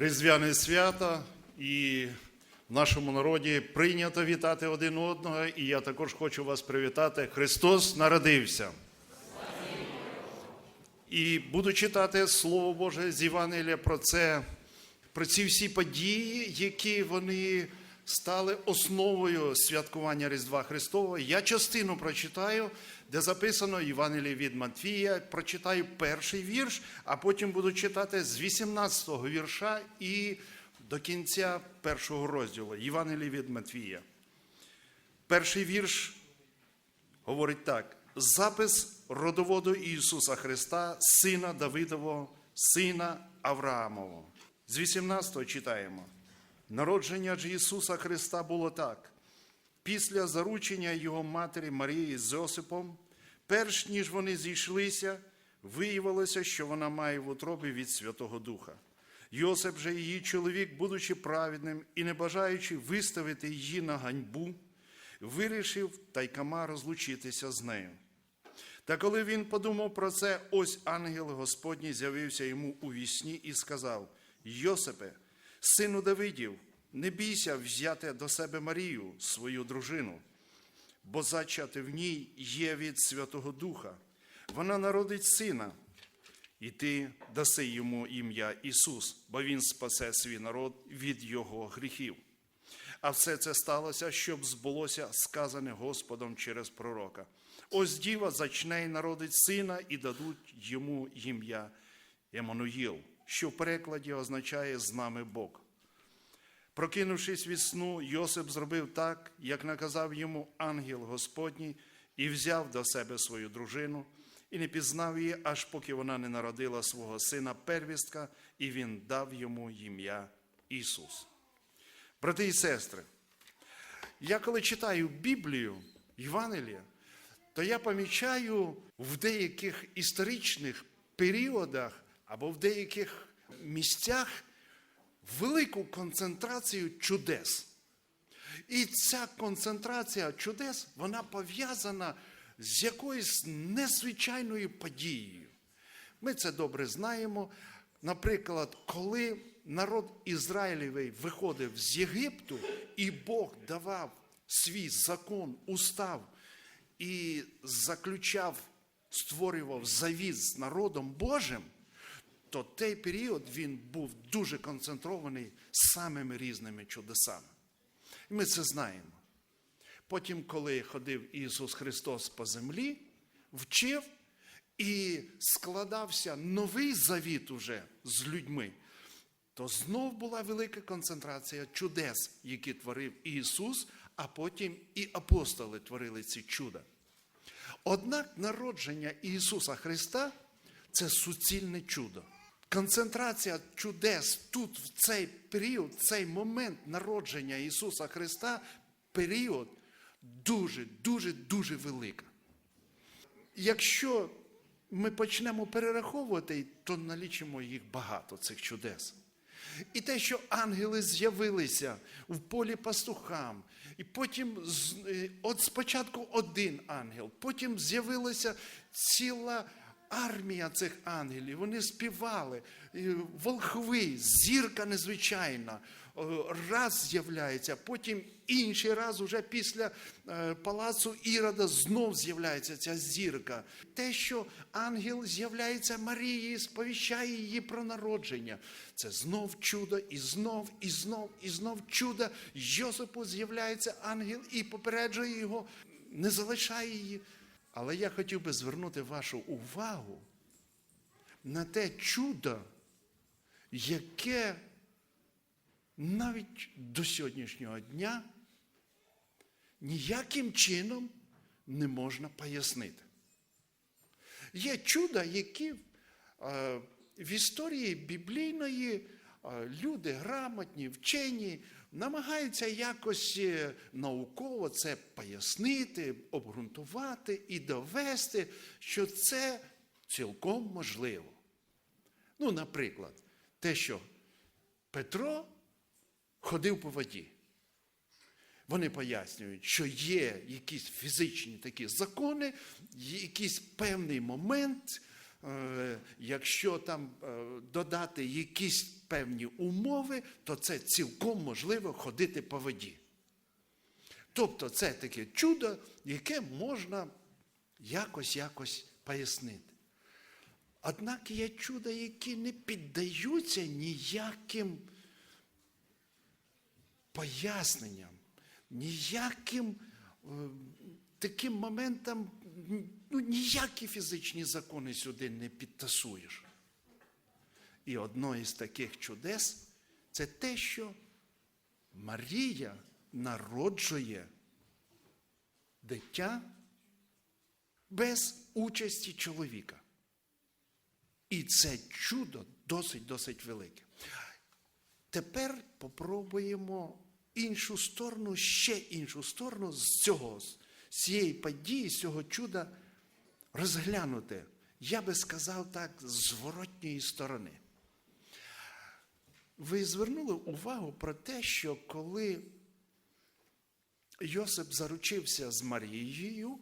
Різдвяне свято, і в нашому народі прийнято вітати один одного. І я також хочу вас привітати. Христос народився. І буду читати Слово Боже з Євангелія про це, про ці всі події, які вони стали основою святкування Різдва Христового. Я частину прочитаю, де записано Євангеліє від Матвія. Прочитаю перший вірш, а потім буду читати з 18-го вірша і до кінця першого розділу Євангеліє від Матвія. Перший вірш говорить так: запис родоводу Ісуса Христа, сина Давидового, сина Авраамового. З 18 читаємо. Народження ж Ісуса Христа було так. Після заручення його матері Марії з Йосипом, перш ніж вони зійшлися, виявилося, що вона має в утробі від Святого Духа. Йосип же її чоловік, будучи праведним і не бажаючи виставити її на ганьбу, вирішив тайкама розлучитися з нею. Та коли він подумав про це, ось ангел Господній з'явився йому у вісні і сказав: Йосипе, сину Давидів, не бійся взяти до себе Марію, свою дружину, бо зачати в ній є від Святого Духа. Вона народить сина, і ти даси йому ім'я Ісус, бо Він спасе свій народ від його гріхів. А все це сталося, щоб збулося сказане Господом через пророка. Ось діва зачне й народить сина, і дадуть йому ім'я Еммануїл, що в перекладі означає з нами Бог. Прокинувшись від сну, Йосип зробив так, як наказав йому ангел Господній, і взяв до себе свою дружину, і не пізнав її, аж поки вона не народила свого сина первістка, і він дав йому ім'я Ісус. Брати і сестри, я коли читаю Біблію, Євангелія, то я помічаю в деяких історичних періодах або в деяких місцях велику концентрацію чудес. І ця концентрація чудес, вона пов'язана з якоюсь незвичайною подією. Ми це добре знаємо. Наприклад, коли народ Ізраїлевий виходив з Єгипту, і Бог давав свій закон, устав і заключав, створював завіт з народом Божим, то той період він був дуже концентрований самими різними чудесами. І ми це знаємо. Потім, коли ходив Ісус Христос по землі, вчив і складався новий завіт уже з людьми, то знов була велика концентрація чудес, які творив Ісус, а потім і апостоли творили ці чуда. Однак народження Ісуса Христа це суцільне чудо. Концентрація чудес тут, в цей період, цей момент народження Ісуса Христа, період дуже, дуже, дуже велика. Якщо ми почнемо перераховувати, то налічимо їх багато, цих чудес. І те, що ангели з'явилися в полі пастухам, і потім е, от спочатку один ангел, потім з'явилася ціла армія цих ангелів. Вони співали, волхви, зірка незвичайна. Раз з'являється, потім інший раз, уже після е, палацу Ірода, знов з'являється ця зірка. Те, що ангел з'являється Марії, сповіщає її про народження. Це знов чудо, і знов, і знов, і знов чудо. Йосипу з'являється ангел і попереджує його, не залишає її. Але я хотів би звернути вашу увагу на те чудо, яке навіть до сьогоднішнього дня ніяким чином не можна пояснити. Є чуда, які е, в історії біблійної е, люди грамотні, вчені, намагаються якось е, науково це пояснити, обґрунтувати і довести, що це цілком можливо. Ну, наприклад, те, що Петро ходив по воді. Вони пояснюють, що є якісь фізичні такі закони, якийсь певний момент, якщо там е, додати якісь певні умови, то це цілком можливо ходити по воді. Тобто це таке чудо, яке можна якось якось пояснити. Однак є чуда, які не піддаються ніяким поясненням, ніяким е, таким моментам, ну, ніякі фізичні закони сюди не підтасуєш. І одно із таких чудес це те, що Марія народжує дитя без участі чоловіка. І це чудо досить-досить велике. Тепер попробуємо іншу сторону, ще іншу сторону з цього, з цієї події, з цього чуда розглянути. Я би сказав так, зворотньої сторони. Ви звернули увагу про те, що коли Йосип заручився з Марією,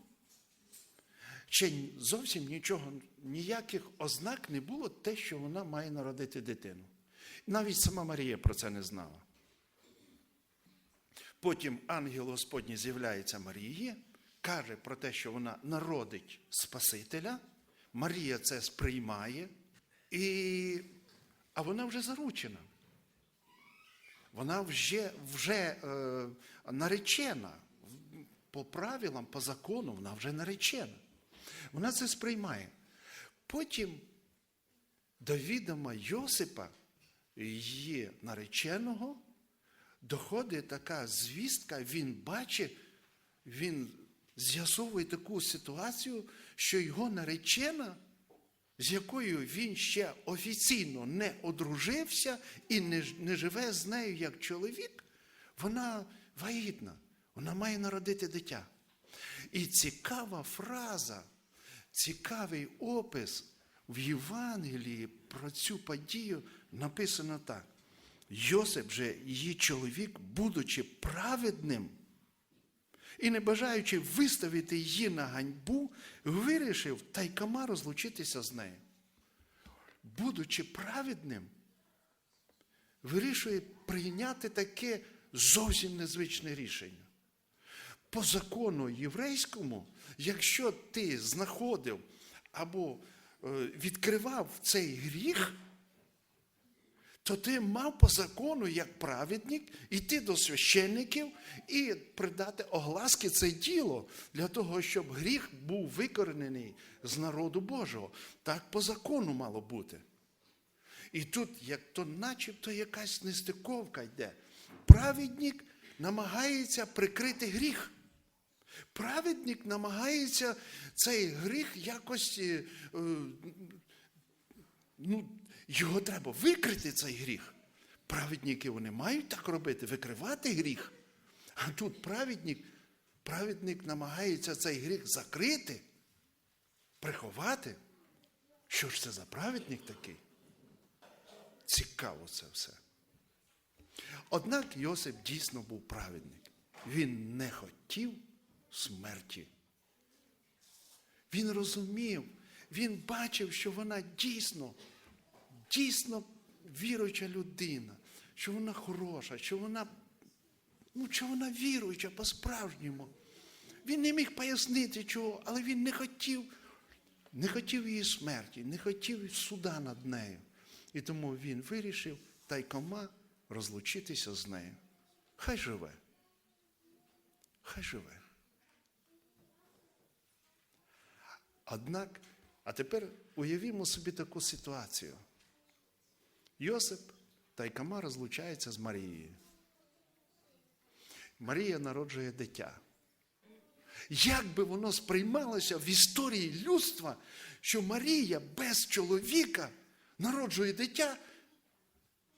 ще зовсім нічого, ніяких ознак не було те, що вона має народити дитину. Навіть сама Марія про це не знала. Потім ангел Господній з'являється Марії, каже про те, що вона народить Спасителя. Марія це сприймає, і... а вона вже заручена. Вона вже, вже е, наречена. По правилам, по закону, вона вже наречена. Вона це сприймає. Потім до відома Йосипа, її нареченого, доходить така звістка, він бачить, він з'ясовує таку ситуацію, що його наречена, з якою він ще офіційно не одружився і не, не живе з нею як чоловік, вона вагітна, вона має народити дитя. І цікава фраза, цікавий опис в Євангелії про цю подію написано так. Йосип же, її чоловік, будучи праведним і не бажаючи виставити її на ганьбу, вирішив тайкома розлучитися з нею. Будучи праведним, вирішує прийняти таке зовсім незвичне рішення. По закону єврейському, якщо ти знаходив або е, відкривав цей гріх, то ти мав по закону, як праведник, йти до священників і придати огласки це діло для того, щоб гріх був викоренений з народу Божого. Так по закону мало бути. І тут, як то начебто якась нестиковка йде. Праведник намагається прикрити гріх. Праведник намагається цей гріх якось, е, е, ну, його треба викрити, цей гріх. Праведники вони мають так робити, викривати гріх. А тут праведник, праведник намагається цей гріх закрити, приховати. Що ж це за праведник такий? Цікаво це все. Однак Йосип дійсно був праведник. Він не хотів смерті. Він розумів, він бачив, що вона дійсно, дійсно віруюча людина, що вона хороша, що вона, ну, що вона віруюча по-справжньому. Він не міг пояснити чого, але він не хотів, не хотів її смерті, не хотів суда над нею. І тому він вирішив тайкома розлучитися з нею. Хай живе. Хай живе. Однак, а тепер уявімо собі таку ситуацію. Йосип та тайкома розлучається з Марією. Марія народжує дитя. Як би воно сприймалося в історії людства, що Марія без чоловіка народжує дитя,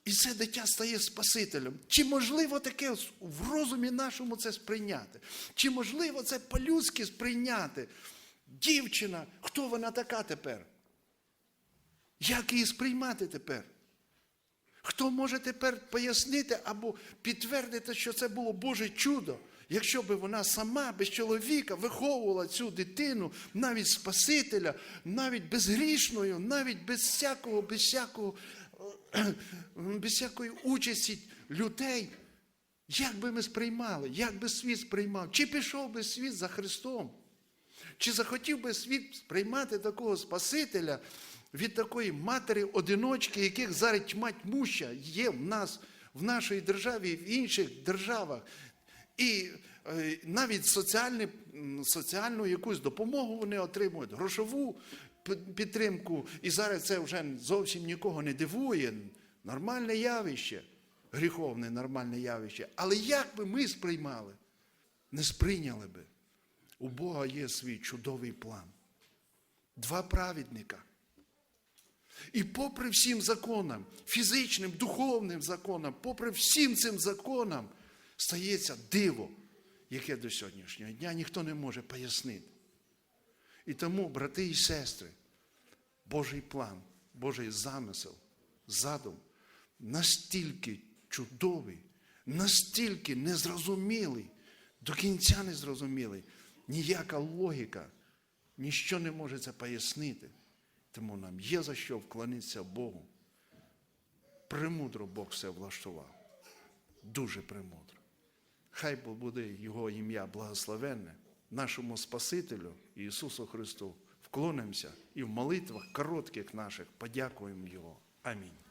і це дитя стає Спасителем. Чи можливо таке в розумі нашому це сприйняти? Чи можливо це по-людськи сприйняти? Дівчина, хто вона така тепер? Як її сприймати тепер? Хто може тепер пояснити або підтвердити, що це було Боже чудо, якщо б вона сама без чоловіка виховувала цю дитину, навіть Спасителя, навіть безгрішною, навіть без всякого, без всякого, без всякої участі людей, як би ми сприймали, як би світ сприймав, чи пішов би світ за Христом? Чи захотів би світ сприймати такого Спасителя від такої матері-одиночки, яких зараз тьма тьмуща є в нас, в нашій державі в інших державах? І е, навіть соціальні, соціальну якусь допомогу вони отримують, грошову підтримку. І зараз це вже зовсім нікого не дивує. Нормальне явище, гріховне нормальне явище. Але як би ми сприймали? Не сприйняли би. У Бога є свій чудовий план. Два праведника. І попри всім законам, фізичним, духовним законам, попри всім цим законам, стається диво, яке до сьогоднішнього дня ніхто не може пояснити. І тому, брати і сестри, Божий план, Божий замисел, задум настільки чудовий, настільки незрозумілий, до кінця незрозумілий. Ніяка логіка, ніщо не може це пояснити. Тому нам є за що вклонитися Богу. Премудро Бог все влаштував. Дуже премудро. Хай буде Його ім'я благословенне, нашому Спасителю Ісусу Христу. Вклонимося і в молитвах коротких наших подякуємо Його. Амінь.